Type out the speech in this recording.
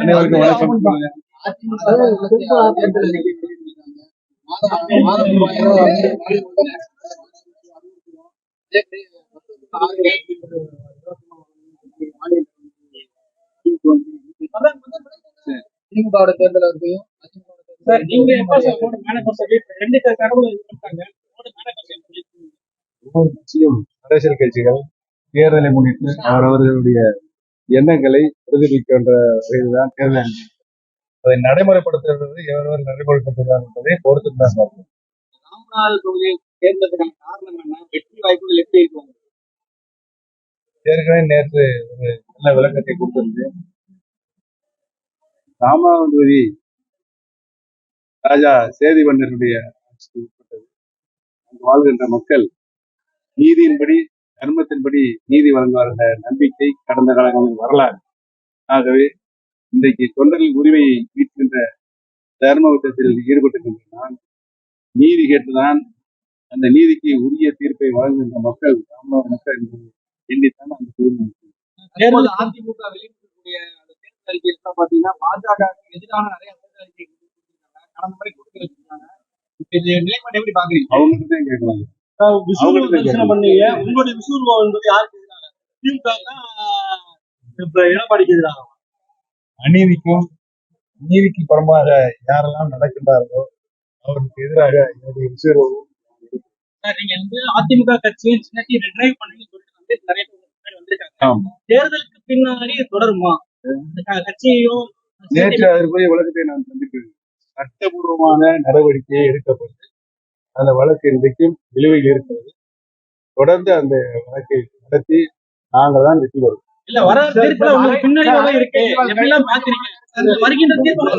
அனைவருக்கும் வணக்கம் சொல்லுங்க. தேர்தல் இருக்கையும் சார் நீங்க எப்ப சார் போன மேனேஜர் சொல்லி ரெண்டு கடவுள் ஒவ்வொரு கட்சியும் அரசியல் கட்சிகள் தேர்தலை முன்னிட்டு அவரவர்களுடைய எண்ணங்களை பிரதிபலிக்கின்ற வகையில்தான் தேர்தல். அதை நடைமுறைப்படுத்துகிறது எவரவர் நடைமுறைப்படுத்துகிறார் என்பதை பொறுத்து தான் பார்க்கணும் தொகுதியை தேர்ந்ததுக்கான காரணம் என்ன? வெற்றி வாய்ப்புகள் எப்படி இருக்கும் ஏற்கனவே நேற்று ஒரு நல்ல விளக்கத்தை கொடுத்திருந்தேன். ராமாவதி ராஜா சேதிவண்ணனுடைய மன்னருடைய உட்பட்டது. அங்கு வாழ்கின்ற மக்கள் நீதியின்படி தர்மத்தின்படி நீதி வழங்குவார் என்ற நம்பிக்கை கடந்த காலங்களில் வரலாறு. ஆகவே இன்றைக்கு தொண்டர்கள் உரிமையை மீட்கின்ற தர்ம யுத்தத்தில் ஈடுபட்டிருக்கின்ற நான் நீதி கேட்டுதான் அந்த நீதிக்கு உரிய தீர்ப்பை வழங்குகின்ற மக்கள் தமிழ்நாடு மக்கள் எண்ணித்தான் அந்த தீர்மானம் அதிமுக வெளியிட்டிருக்கக்கூடிய பாத்தீங்கன்னா பாஜக எதிரான நிறைய உங்களுடைய விசுவல் என்பது யாருக்கு திமுக எடப்பாடிக்கு எதிராக அநீதிக்கும் நீதிக்கு புறம்பாக யாரெல்லாம் நடக்கின்றார்களோ அவருக்கு எதிராக என்னுடைய சார் நீங்க வந்து அதிமுக கட்சியை சின்னத்தி ரிட்ரைவ் பண்ணி சொல்லிட்டு வந்து நிறைய பேர் வந்திருக்காங்க. தேர்தலுக்கு பின்னாடி தொடருமா? இந்த க- கட்சியையும் நேற்று அதற்குரிய வழக்கத்தை நான் சந்திக்கிறேன். சட்டபூர்வமான நடவடிக்கை எடுக்கப்பட்டு அந்த வழக்கு இன்றைக்கும் நிலுவையில் இருக்கிறது தொடர்ந்து அந்த வழக்கை நடத்தி நாங்கள் தான் வெற்றி பெறுவோம் இல்ல வர தீர்ப்புல உங்களுக்கு பின்னாடி வர இருக்கு எப்படிலாம் பாக்குறீங்க அந்த வருகின்ற தீர்ப்பு